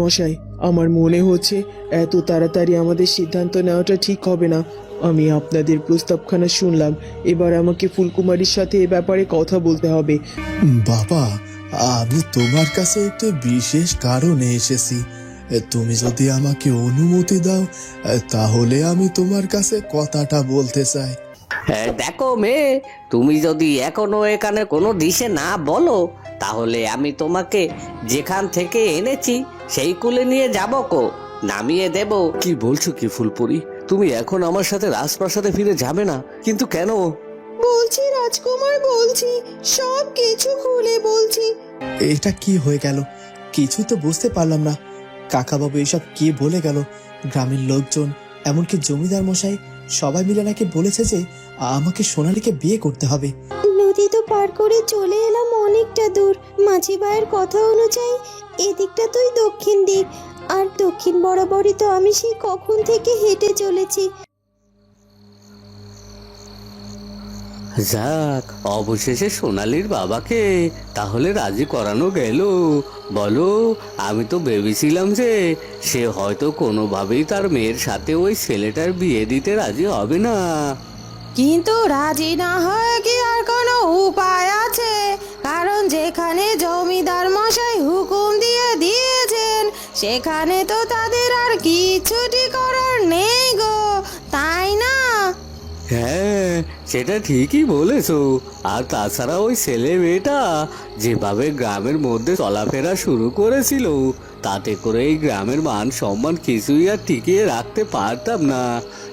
মশাই আমার মনে হচ্ছে এত তাড়াতাড়ি আমাদের সিদ্ধান্ত নেওয়াটা ঠিক হবে না। আমি আপনাদের প্রস্তাবখানা শুনলাম এবার আমাকে ফুলকুমারীর সাথে এ ব্যাপারে কথা বলতে হবে। বাবা আমি তোমার কাছে একটি বিশেষ কারণে এসেছি। তুমি যদি আমাকে অনুমতি দাও তাহলে আমি তোমার কাছে কথাটা বলতে চাই। হ্যাঁ, দেখো মেয়ে তুমি যদি এখনও এখানে কোনো দিশে না বলো তাহলে আমি তোমাকে যেখান থেকে এনেছি সেই কুলে নিয়ে যাব কো নামিয়ে দেব। কি বলছো কি ফুলপুরি? তুমি এখন আমার সাথে রাজপ্রাসাদে ফিরে যাবে না কিন্তু কেন? বলছি রাজকুমার বলছি সব কিছু খুলে বলছি। এটা কি হয়ে গেল? কিছুই তো বুঝতে পারলাম না। কাকা কাকাবাবু এসব কি বলে গেল? গ্রামের লোকজন এমনকি জমিদার মশাই সবাই মিলে নাকি বলেছে যে আমাকে সোনালীকে বিয়ে করতে হবে। নদী তো পার করে চলে এলাম অনেকটা দূর। মাঝি ভাইয়ের কথা অনুযায়ী এদিকটা তুই দক্ষিণ দিক, আর দক্ষিণ বরাবরই তো আমি সেই কখন থেকে হেঁটে চলেছি। যাক, অবশেষে সোনালির বাবাকে তাহলে রাজি করানো গেল। বলো, আমি তো ভেবেছিলাম যে সে হয়তো কোনোভাবেই তার মেয়ের সাথে ওই ছেলেটার বিয়ে দিতে রাজি হবে না। কিন্তু রাজি না হয় কি আর কোনো উপায় আছে? কারণ যেখানে জমিদার মশাই হুকুম দিয়ে দিয়েছেন, সেখানে তো তাদের আর কিছুটি করার নেই গো। হ্যাঁ সেটা ঠিকই বলেছ। আর তাছাড়া ওই ছেলে মেয়েটা যেভাবে গ্রামের মধ্যে চলাফেরা শুরু করেছিল, তাতে করে এই গ্রামের মান সম্মান কিছুই আর টিকিয়ে রাখতে পারতাম না।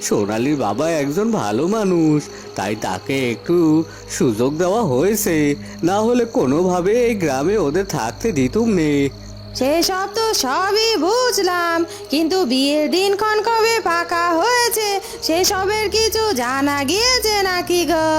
সোনালির বাবা একজন ভালো মানুষ, তাই তাকে একটু সুযোগ দেওয়া হয়েছে। না হলে কোনোভাবে এই গ্রামে ওদের থাকতে দিতুম নে। সেসব তো সবই বুঝলাম, কিন্তু বিয়ের দিনক্ষণ কবে পাকা হয়েছে সেসবের কিছু জানা গিয়েছে নাকি গো?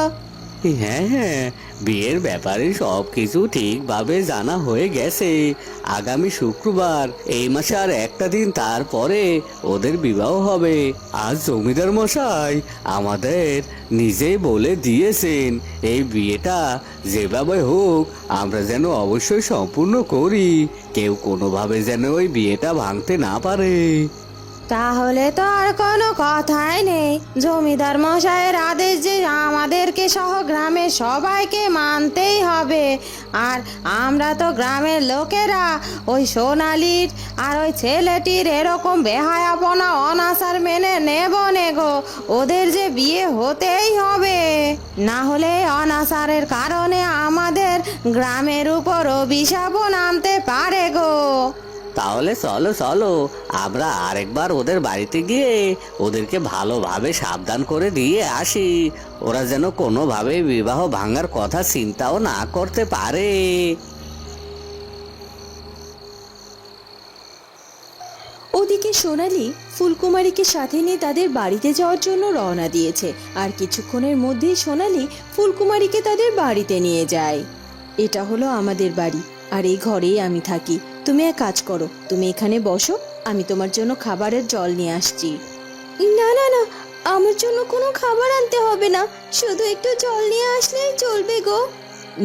হ্যাঁ হ্যাঁ বিয়ের ব্যাপারে সব কিছু ঠিকভাবে জানা হয়ে গেছে। আগামী শুক্রবার, এই মাসে আর একটা দিন তারপরে ওদের বিবাহ হবে। আজ জমিদার মশাই আমাদের নিজেই বলে দিয়েছেন, এই বিয়েটা যেভাবে হোক আমরা যেন অবশ্যই সম্পূর্ণ করি। কেউ কোনোভাবে যেন ওই বিয়েটা ভাঙতে না পারে। তাহলে তো আর কোনো কথাই নেই। জমিদার মশাইয়ের আদেশ যে আমাদেরকে সহ গ্রামের সবাইকে মানতেই হবে। আর আমরা তো গ্রামের লোকেরা, ওই সোনালির আর ওই ছেলেটির এরকম বেহায়াপনা, অনাচার মেনে নেব নে গো। ওদের যে বিয়ে হতেই হবে। না হলে অনাচারের কারণে আমাদের গ্রামের উপর অভিশাপও নামতে পারে গো। তাহলে চলো চলো। আমরা আরেকবার ওদের বাড়িতে গিয়ে ওদেরকে ভালোভাবে সাবধান করে দিয়ে আসি। ওরা যেন কোনোভাবে বিবাহ ভাঙার কথা চিন্তাও না করতে পারে। ওদিকে সোনালি ফুলকুমারীকে সাথে নিয়ে তাদের বাড়িতে যাওয়ার জন্য রওনা দিয়েছে। আর কিছুক্ষণের মধ্যেই সোনালি ফুলকুমারীকে তাদের বাড়িতে নিয়ে যায়। এটা হলো আমাদের বাড়ি, আর এই ঘরেই আমি থাকি। তুমি এক কাজ করো, তুমি এখানে বসো, আমি তোমার জন্য খাবারের জল নিয়ে আসছি। না না না, আমার জন্য কোনো খাবার আনতে হবে না, শুধু একটু জল নিয়ে আসলেই চলবে গো।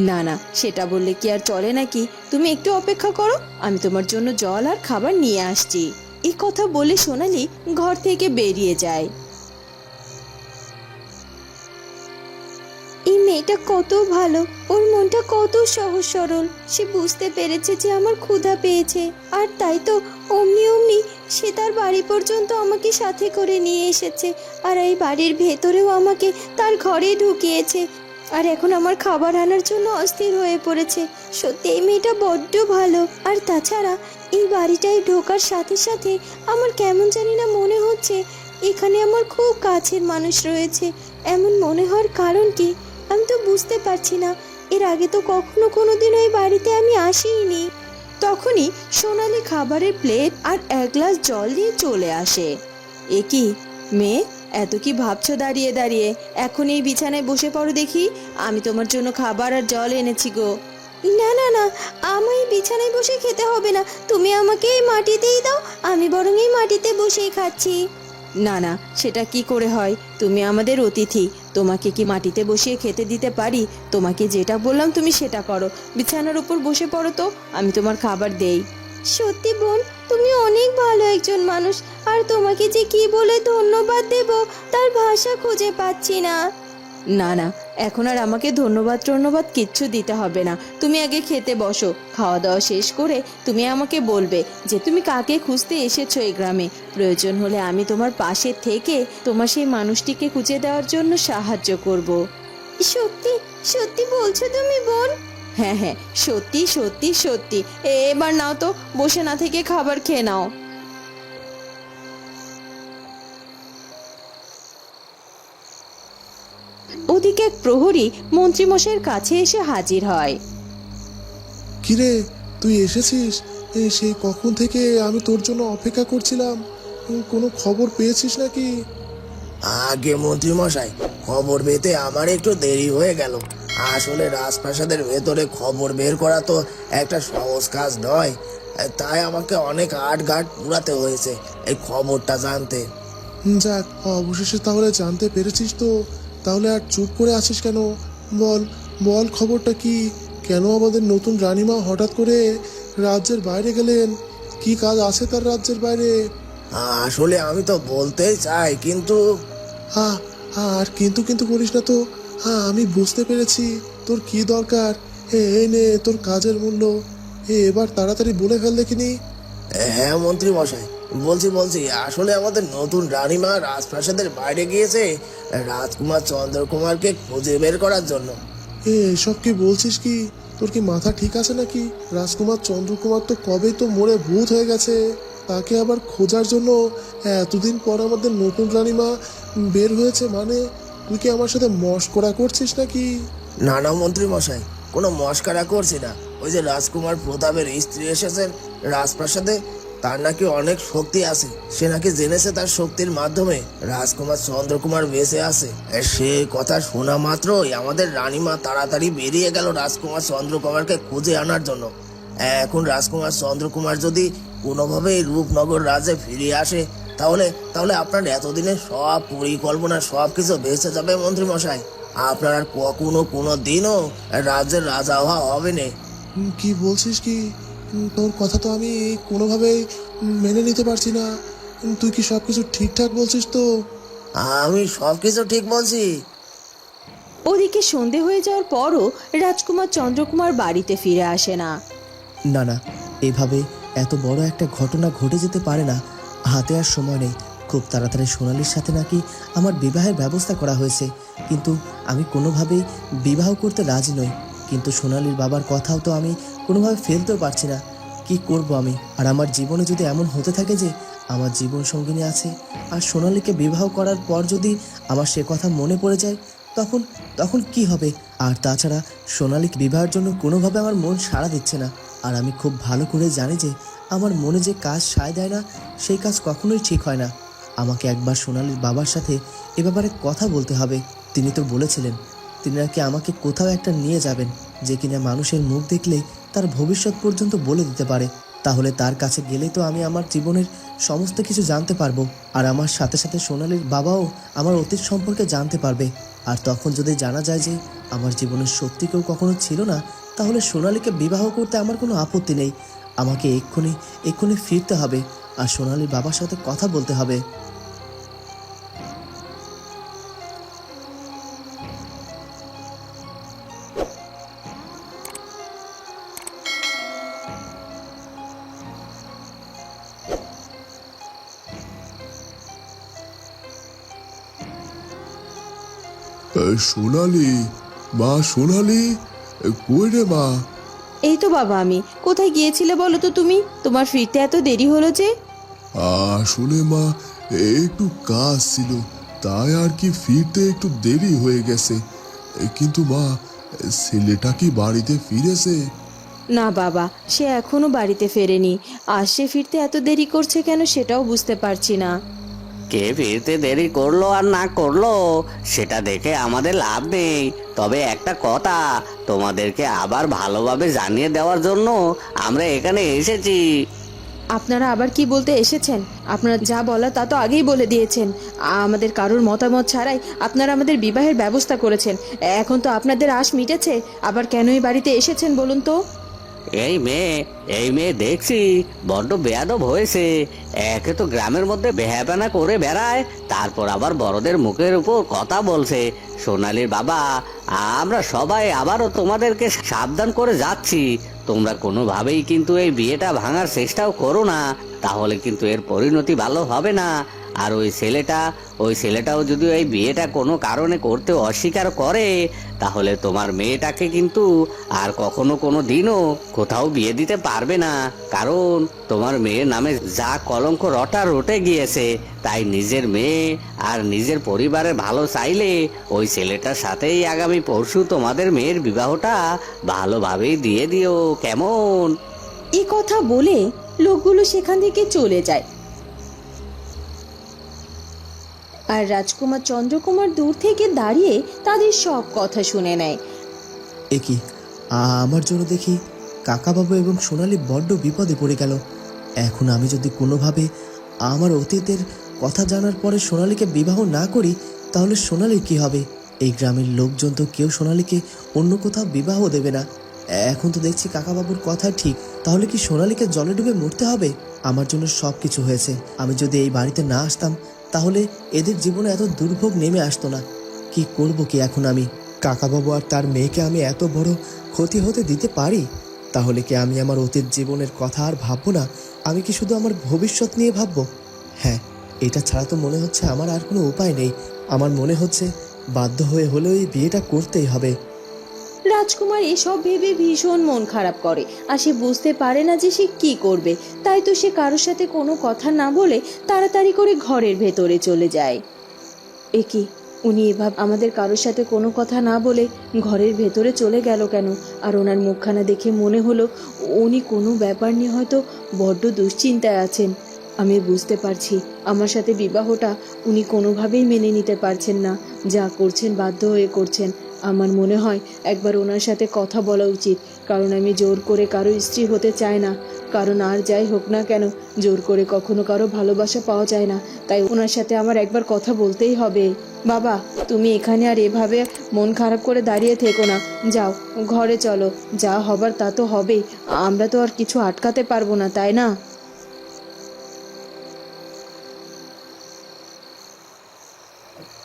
না না, সেটা বললে কি আর চলে নাকি? তুমি একটু অপেক্ষা করো, আমি তোমার জন্য জল আর খাবার নিয়ে আসছি। এই কথা বলে সোনালি ঘর থেকে বেরিয়ে যায়। এই মেয়েটা কত ভালো, ওর মনটা কত সহজ সরল। সে বুঝতে পেরেছে যে আমার ক্ষুধা পেয়েছে। আর তাই তো অমনি অমনি সে তার বাড়ি পর্যন্ত আমাকে সাথে করে নিয়ে এসেছে। আর এই বাড়ির ভেতরেও আমাকে তার ঘরে ঢুকিয়েছে। আর এখন আমার খাবার আনার জন্য অস্থির হয়ে পড়েছে। সত্যি এই মেয়েটা বড্ড ভালো। আর তাছাড়া এই বাড়িটায় ঢোকার সাথে সাথে আমার কেমন জানি না মনে হচ্ছে, এখানে আমার খুব কাছের মানুষ রয়েছে। এমন মনে হওয়ার কারণ কি? তো বুঝতে পারছি না। এর আগে তো কখনো কোনোদিন ওই বাড়িতে আমি আসিনি তখনই সোনালি খাবারের প্লেট আর এক গ্লাস জল নিয়ে চলে আসে। এ কি, মেয়ে, এত কি ভাবছ দাঁড়িয়ে দাঁড়িয়ে? এখন এই বিছানায় বসে পড়ো দেখি। আমি তোমার জন্য খাবার আর জল এনেছি গো। না না না, আমায় বিছানায় বসে খেতে হবে না। তুমি আমাকে এই মাটিতেই দাও। আমি বরং এই মাটিতে বসেই খাচ্ছি। না না, সেটা কি করে হয়? তুমি আমাদের অতিথি। তোমাকে কি মাটিতে বসিয়ে খেতে দিতে পারি? তোমাকে যেটা বললাম তুমি সেটা করো। বিছানার উপর বসে পড়ো তো, আমি তোমার খাবার দেই। সত্যি বোন, তুমি অনেক ভালো একজন মানুষ। আর তোমাকে যে কি বলে ধন্যবাদ দেব, তার ভাষা খুঁজে পাচ্ছি না। না না এখন আর আমাকে ধন্যবাদ টন্যবাদ কিচ্ছু দিতে হবে না। তুমি আগে খেতে বসো খাওয়া দাওয়া শেষ করে তুমি আমাকে বলবে যে তুমি কাকে খুঁজতে এসেছ এই গ্রামে। প্রয়োজন হলে আমি তোমার পাশে থেকে তোমার সেই মানুষটিকে খুঁজে দেওয়ার জন্য সাহায্য করব। সত্যি? সত্যি বলছো তুমি বোন? হ্যাঁ হ্যাঁ সত্যি সত্যি সত্যি। এবার নাও তো বসে না থেকে খাবার খেয়ে নাও। ওদিকে এক প্রহরী মন্ত্রীমশাইয়ের কাছে এসে হাজির হয়। কিরে তুই এসেছিস? এ, সেই কখন থেকে আমি তোর জন্য অপেক্ষা করছিলাম? কোনো খবর পেয়েছিস নাকি? আগে মন্ত্রী মশাই খবর পেতে আমার একটু দেরি হয়ে গেল। আসলে রাজপ্রাসাদের ভেতরে খবর বের করা তো একটা সহজ কাজ নয়। তাই আমাকে অনেক আট ঘাট পুরাতে হয়েছে এই খবরটা জানতে। যাক অবশেষে তাহলে জানতে পেরেছিস তো। তাহলে আর চুপ করে আছিস কেন? বল বল খবরটা কি? কেন আমাদের নতুন রানীমা হঠাৎ করে রাজ্যের বাইরে গেলেন? কি কাজ আছে তার রাজ্যের বাইরে? আসলে আমি তো বলতেই চাই কিন্তু হ্যাঁ আর কিন্তু কিন্তু করিস না তো। হ্যাঁ আমি বুঝতে পেরেছি। তোর কি দরকার? এই নে তোর কাজের মূল্য। এবার তাড়াতাড়ি বলে ফেল দেখিনি। হ্যাঁ মন্ত্রী মশাই। বলছি বলছি আসলে আমাদের নতুন রানীমা রাজপ্রাসাদের বাইরে গিয়েছে রাজকুমার চন্দ্রকুমারকে খুঁজে বের করার জন্য। এ এসব কি বলছিস কি? তোর কি মাথা ঠিক আছে নাকি? রাজকুমার চন্দ্রকুমার তো কবে তো মরে ভূত হয়ে গেছে। তাকে আবার খোঁজার জন্য এতদিন পর আমাদের নতুন রানীমা বের হয়েছে মানে? তুই কি আমার সাথে মস্করা করছিস নাকি? নানা মন্ত্রী মশাই কোনো মস্কারা করছি না। ওই যে রাজকুমার প্রতাপের স্ত্রী এসেছেন রাজপ্রাসাদে তার নাকি অনেক শক্তি আছে। সে নাকি জেনেছে তার শক্তির মাধ্যমে। রাজকুমার চন্দ্রকুমার বেঁচে আছে। সে কথা শোনা মাত্রই আমাদের রানীমা তাড়াতাড়ি বেরিয়ে গেল রাজকুমার চন্দ্রকুমারকে খুঁজে আনার জন্য। এখন রাজকুমার চন্দ্রকুমার যদি কোনোভাবে এই রূপনগর রাজ্যে ফিরে আসে, তাহলে তাহলে আপনার এতদিনের সব পরিকল্পনা সব কিছু বেঁচে যাবে মন্ত্রী মশাই আপনার কখনো কোনো দিনও রাজ্যের রাজা হওয়া হবে না। কি বলছিস কি? তোর কথা তো আমি কোনোভাবেই মেনে নিতে পারছি না। তুই কি সব কিছু ঠিকঠাক বলছিস তো? আমি সব কিছু ঠিক বলছি। ওদিকে সন্ধে হয়ে যাওয়ার পরও রাজকুমার চন্দ্রকুমার বাড়িতে ফিরে আসে না। না না এভাবে এত বড় একটা ঘটনা ঘটে যেতে পারে না। হাতে আর সময় নেই। খুব তাড়াতাড়ি সোনালির সাথে নাকি আমার বিবাহের ব্যবস্থা করা হয়েছে। কিন্তু আমি কোনোভাবেই বিবাহ করতে রাজি নই। কিন্তু সোনালির বাবার কথাও তো আমি কোনোভাবে ফেলতেও পারছি না। কি করব আমি? আর আমার জীবনে যদি এমন হতে থাকে যে আমার জীবন সঙ্গিনী আছে, আর সোনালিকে বিবাহ করার পর যদি আমার সে কথা মনে পড়ে যায়, তখন তখন কি হবে? আর তাছাড়া সোনালীকে বিবাহের জন্য কোনোভাবে আমার মন সাড়া দিচ্ছে না। আর আমি খুব ভালো করে জানি যে আমার মনে যে কাজ সায় দেয় না, সেই কাজ কখনোই ঠিক হয় না। আমাকে একবার সোনালির বাবার সাথে এ ব্যাপারে কথা বলতে হবে। তিনি তো বলেছিলেন তিনি নাকি আমাকে কোথাও একটা নিয়ে যাবেন, যে কিনা মানুষের মুখ দেখলে তার ভবিষ্যৎ পর্যন্ত বলে দিতে পারে। তাহলে তার কাছে গেলে তো আমি আমার জীবনের সমস্ত কিছু জানতে পারব, আর আমার সাথে সাথে সোনালির বাবাও আমার অতীত সম্পর্কে জানতে পারবে। আর তখন যদি জানা যায় যে আমার জীবনের সত্যি কেউ কখনো ছিল না, তাহলে সোনালিকে বিবাহ করতে আমার কোনো আপত্তি নেই। আমাকে এক্ষুনি এক্ষুনি ফিরতে হবে, আর সোনালির বাবার সাথে কথা বলতে হবে। সোনালি মা সোনালি কই রে মা? এই তো বাবা আমি কোথায় গিয়েছিলে বলো তো তুমি? তোমার ফিরতে এত দেরি হলো যে? আসলে মা একটু কাজ ছিল তাই আর কি ফিরতে একটু দেরি হয়ে গেছে। কিন্তু মা ছেলেটা কি বাড়িতে ফিরেছে? না বাবা সে এখনও বাড়িতে ফেরেনি। আর সে ফিরতে এত দেরি করছে কেন সেটাও বুঝতে পারছি না। কে ফিরতে দেরি করল আর না করল, সেটা দেখে আমাদের লাভ নেই। তবে একটা কথা, তোমাদেরকে আবার ভালোভাবে জানিয়ে দেওয়ার জন্য আমরা এখানে এসেছি। আপনারা আবার কি বলতে এসেছেন? আপনারা যা বলা তা তো আগেই বলে দিয়েছেন। আমাদের কারোর মতামত ছাড়াই আপনারা আমাদের বিবাহের ব্যবস্থা করেছেন। এখন তো আপনাদের আশ মিটেছে, আবার কেনই বাড়িতে এসেছেন বলুন তো? এই মেয়ে এই মেয়ে দেখছি বড্ড বেয়াদব হয়েছে। একে তো গ্রামের মধ্যে বেহাপানা করে বেড়ায়, তারপর আবার বড়দের মুখের উপর কথা বলছে। সোনালির বাবা, আমরা সবাই আবারও তোমাদেরকে সাবধান করে যাচ্ছি। তোমরা কোনোভাবেই কিন্তু এই বিয়েটা ভাঙার চেষ্টাও করো না, তাহলে কিন্তু এর পরিণতি ভালো হবে না। আর ওই ছেলেটা ওই ছেলেটাও যদি এই বিয়েটা কোনো কারণে করতে অস্বীকার করে, তাহলে তোমার মেয়েটাকে কিন্তু আর কখনো কোনো দিনও কোথাও বিয়ে দিতে পারবে না। কারণ তোমার মেয়ের নামে যা কলঙ্ক রটা রটে গিয়েছে, তাই নিজের মেয়ে আর নিজের পরিবারের ভালো চাইলে ওই ছেলেটার সাথেই আগামী পরশু তোমাদের মেয়ের বিবাহটা ভালোভাবেই দিয়ে দিও, কেমন? এ কথা বলে লোকগুলো সেখান থেকে চলে যায়। আর রাজকুমার চন্দ্রকুমার দূর থেকে দাঁড়িয়ে তাদের সব কথা শুনে নেয়। এ কি? আমার জন্য দেখি কাকাবাবু এবং সোনালি বড্ড বিপদে পড়ে গেল। এখন আমি যদি কোনোভাবে আমার অতীতের কথা জানার পরে সোনালিকে বিবাহ না করি, তাহলে সোনালির কি হবে? এই গ্রামের লোকজন তো কেউ সোনালিকে অন্য কোথাও বিবাহ দেবে না। এখন তো দেখছি কাকাবাবুর কথা ঠিক, তাহলে কি সোনালিকে জলে ডুবে মরতে হবে? আমার জন্য সব কিছু হয়েছে। আমি যদি এই বাড়িতে না আসতাম তাহলে এদের জীবনে এত দুর্ভোগ নেমে আসতো না। কি করব কি এখন আমি? কাকাবাবু আর তার মেয়েকে আমি এত বড় ক্ষতি হতে দিতে পারি? তাহলে কি আমি আমার অতীত জীবনের কথা আর ভাববো না? আমি কি শুধু আমার ভবিষ্যৎ নিয়ে ভাববো? হ্যাঁ এটা ছাড়া তো মনে হচ্ছে আমার আর কোনো উপায় নেই। আমার মনে হচ্ছে বাধ্য হয়ে হলেও এই বিয়েটা করতেই হবে। রাজকুমার এসব ভেবে ভীষণ মন খারাপ করে। আর সে বুঝতে পারে না যে সে কি করবে। তাই তো সে কারোর সাথে কোনো কথা না বলে তাড়াতাড়ি করে ঘরের ভেতরে চলে যায়। এ কি? উনি এভাবে আমাদের কারোর সাথে কোনো কথা না বলে ঘরের ভেতরে চলে গেল কেন? আর ওনার মুখখানা দেখে মনে হলো উনি কোনো ব্যাপার নিয়ে হয়তো বড্ড দুশ্চিন্তায় আছেন। আমি বুঝতে পারছি, আমার সাথে বিবাহটা উনি কোনোভাবেই মেনে নিতে পারছেন না। যা করছেন বাধ্য হয়ে করছেন। আমার মনে হয় একবার ওনার সাথে কথা বলা উচিত, কারণ আমি জোর করে কারও স্ত্রী হতে চাই না। কারণ আর যাই হোক না কেন, জোর করে কখনো কারও ভালোবাসা পাওয়া যায় না, তাই ওনার সাথে আমার একবার কথা বলতেই হবে। বাবা, তুমি এখানে আর এভাবে মন খারাপ করে দাঁড়িয়ে থেকো না। যাও, ঘরে চলো, যা হবার তা তো হবেই, আমরা তো আর কিছু আটকাতে পারব না, তাই না?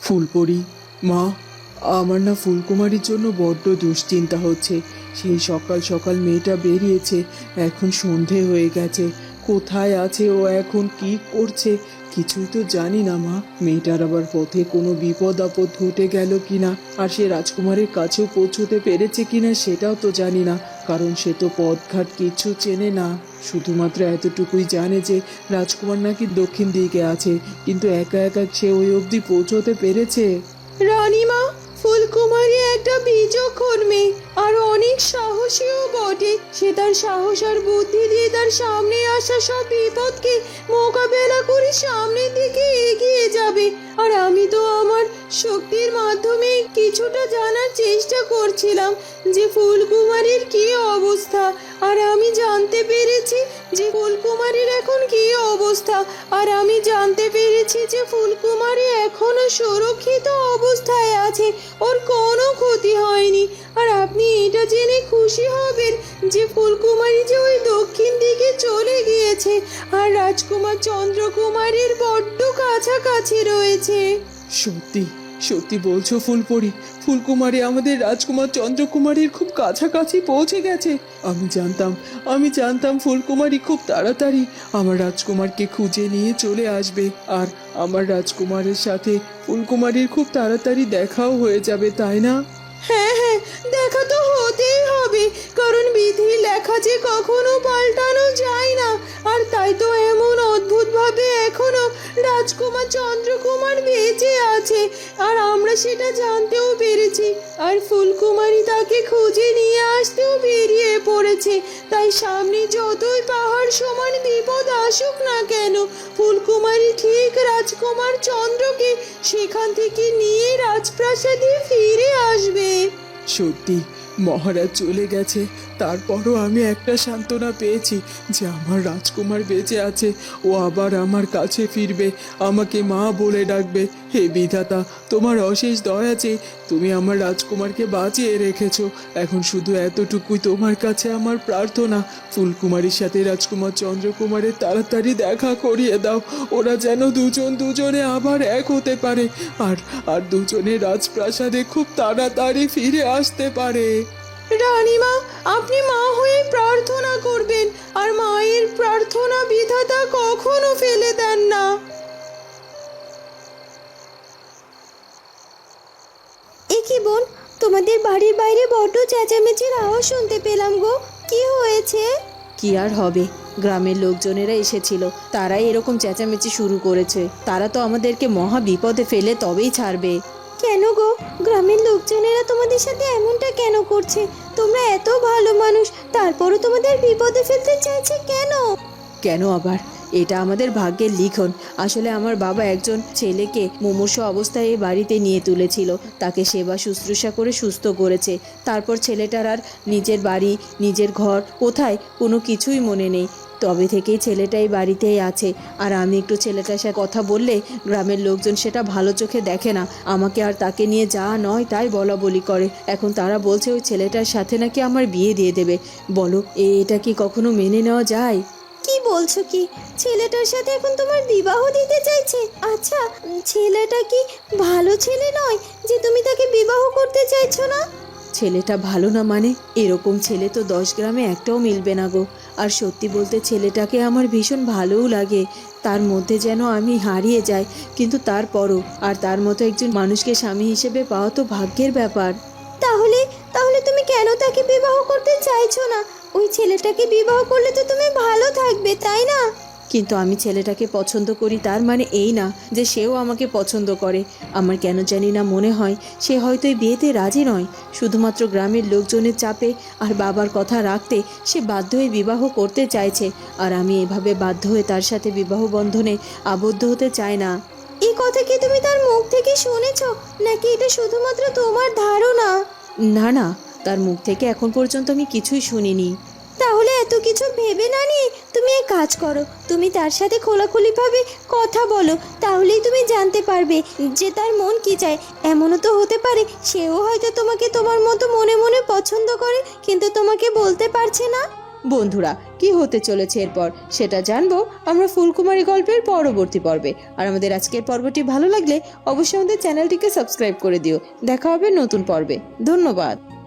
ফুলপরি, মা আমার না ফুলকুমারীর জন্য বড্ড দুশ্চিন্তা হচ্ছে। সেই সকাল সকাল মেয়েটা বেরিয়েছে, এখন সন্ধে হয়ে গেছে। কোথায় আছে ও এখন, কি করছে? কিছুই তো জানি না মা। মেয়েটার আবার পথে কোনো বিপদ আপদ ঘটে গেল কিনা? আর সে রাজকুমারের কাছেও পৌঁছতে পেরেছে কিনা সেটাও তো জানি না। কারণ সে তো পথঘাট কিছু চেনে না। শুধুমাত্র এতটুকুই জানে যে রাজকুমার নাকি দক্ষিণ দিকে আছে। কিন্তু একা একা সে ওই অবধি পৌঁছতে পেরেছে? রানীমা ফুলকুমারী একটা বিচক্ষণ মেয়ে, আর অনেক সাহসীও বটে। সে তার সাহস আর বুদ্ধি দিয়ে তার সামনে আসা সব বিপদকে মোকাবেলা করে সামনের দিকে এগিয়ে যাবে। আর আমি তো শক্তির মাধ্যমে কিছুটা জানার চেষ্টা করছিলাম যে ফুলকুমারীর কি অবস্থা। আর আমি জানতে পেরেছি যে ফুলকুমারীর এখন কি অবস্থা। আর আমি জানতে পেরেছি যে ফুলকুমারী এখনও সুরক্ষিত অবস্থায় আছে। ওর কোনো ক্ষতি হয়নি। আর আপনি এটা জেনে খুশি হবেন যে ফুলকুমারী যে ওই দক্ষিণ দিকে চলে গিয়েছে। আর রাজকুমার চন্দ্রকুমারীর বড্ড কাছাকাছি রয়েছে। সত্যি সত্যি বলছো ফুলপরি, ফুলকুমারী আমাদের রাজকুমার চন্দ্রকুমারীর খুব কাছাকাছি পৌঁছে গেছে। আমি জানতাম আমি জানতাম ফুলকুমারী খুব তাড়াতাড়ি আমার রাজকুমারকে খুঁজে নিয়ে চলে আসবে। আর আমার রাজকুমারের সাথে ফুলকুমারীর খুব তাড়াতাড়ি দেখাও হয়ে যাবে, তাই না? হ্যাঁ হ্যাঁ দেখা তো হতেই হবে। কারণ বিধি লেখা যে কখনো পাল্টানো যায় না। আর তাই তো এমন অদ্ভুতভাবে এখনও রাজকুমার চন্দ্রকুমার বেঁচে আছে। আর আমরা সেটা জানতেও পেরেছি। আর ফুলকুমারী তাকে খুঁজে নিয়ে আসতেও বেরিয়ে পড়েছে। তাই সামনে যতই পাহাড় সমান বিপদ আসুক না কেন, ফুলকুমারী ঠিক রাজকুমার চন্দ্রকে সেখান থেকে নিয়ে রাজপ্রাসাদে ফিরে আসবে। সত্যি মহারাজ চলে গেছে। তারপরও আমি একটা সান্ত্বনা পেয়েছি যে আমার রাজকুমার বেঁচে আছে। ও আবার আমার কাছে ফিরবে, আমাকে মা বলে ডাকবে। হে বিধাতা, তোমার অশেষ দয়া যে তুমি আমার রাজকুমারকে বাঁচিয়ে রেখেছো। এখন শুধু এতটুকুই তোমার কাছে আমার প্রার্থনা। ফুলকুমারীর সাথে রাজকুমার চন্দ্রকুমারের তাড়াতাড়ি দেখা করিয়ে দাও। ওরা যেন দুজন দুজনে আবার এক হতে পারে। আর আর দুজনে রাজপ্রাসাদে খুব তাড়াতাড়ি ফিরে আসতে পারে। রানীমা, আপনি মা হয়ে প্রার্থনা করবেন। আর মায়ের প্রার্থনা বিধাতা কখনো ফেলে দেন না। কি বোন? তোমাদের বাড়ির বাইরে বড্ড চেঁচামেচির আওয়াজ শুনতে পেলাম গো। কি হয়েছে? কি আর হবে? গ্রামের লোকজনেরা এসেছিল। তারাই এরকম চেঁচামেচি শুরু করেছে। তারা তো আমাদেরকে মহা বিপদে ফেলে তবেই ছাড়বে। কেন গো? গ্রামের লোকজনেরা তোমাদের সাথে এমনটা কেন করছে? তোমরা এত ভালো মানুষ তারপরও তোমাদের বিপদে ফেলতে চাইছে কেন? কেন আবার? এটা আমাদের ভাগ্যের লিখন। আসলে আমার বাবা একজন ছেলেকে মুমূর্ষ অবস্থায় এই বাড়িতে নিয়ে তুলেছিল। তাকে সেবা শুশ্রূষা করে সুস্থ করেছে। তারপর ছেলেটার আর নিজের বাড়ি, নিজের ঘর, কোথায় কোনো কিছুই মনে নেই। তবে থেকেই ছেলেটা এই বাড়িতেই আছে। আর আমি একটু ছেলেটার সাথে কথা বললে গ্রামের লোকজন সেটা ভালো চোখে দেখে না। আমাকে আর তাকে নিয়ে যা নয় তাই বলা বলি করে। এখন তারা বলছে ওই ছেলেটার সাথে নাকি আমার বিয়ে দিয়ে দেবে। বলো এটা কি কখনো মেনে নেওয়া যায়? কি বলছো কি? ছেলেটার সাথে এখন তোমার বিবাহ দিতে চাইছে? আচ্ছা ছেলেটা কি ভালো ছেলে নয় যে তুমি তাকে বিবাহ করতে চাইছো না? ছেলেটা ভালো না মানে? এরকম ছেলে তো দশ গ্রামে একটাও মিলবে না গো। আর সত্যি বলতে ছেলেটাকে আমার ভীষণ ভালোও লাগে। তার মধ্যে যেন আমি হারিয়ে যাই কিন্তু তারপরও আর তার মতো একজন মানুষকে স্বামী হিসেবে পাওয়া তো ভাগ্যের ব্যাপার। তাহলে তাহলে তুমি কেন তাকে বিবাহ করতে চাইছো না? ওই ছেলেটাকে বিবাহ করলে তো তুমি ভালো থাকবে তাই না? কিন্তু আমি ছেলেটাকে পছন্দ করি তার মানে এই না যে সেও আমাকে পছন্দ করে। আমার কেন জানি না মনে হয় সে হয়তো এই বিয়েতে রাজি নয়। শুধুমাত্র গ্রামের লোকজনের চাপে আর বাবার কথা রাখতে সে বাধ্য হয়ে বিবাহ করতে চাইছে। আর আমি এভাবে বাধ্য হয়ে তার সাথে বিবাহ বন্ধনে আবদ্ধ হতে চাই না। এই কথা কি তুমি তার মুখ থেকে শুনেছ? নাকি এটা শুধুমাত্র তোমার ধারণা? না না তার মুখ থেকে এখন পর্যন্ত আমি কিছুই শুনিনি। তাহলে এত কিছু ভেবে না নিয়ে তুমি এক কাজ করো, তুমি তার সাথে খোলাখুলিভাবে কথা বলো, তাহলেই তুমি জানতে পারবে যে তার মন কি চায়। এমনও তো হতে পারে, সেও হয়তো তোমাকে তোমার মতো মনে মনে পছন্দ করে, কিন্তু তোমাকে বলতে পারছে না। বন্ধুরা, কি হতে চলেছে এরপর? সেটা জানব আমরা ফুলকুমারী গল্পের পরবর্তী পর্বে। আর আমাদের আজকের পর্বটি ভালো লাগলে অবশ্যই আমাদের চ্যানেলটিকে সাবস্ক্রাইব করে দিও। দেখা হবে নতুন পর্বে। ধন্যবাদ।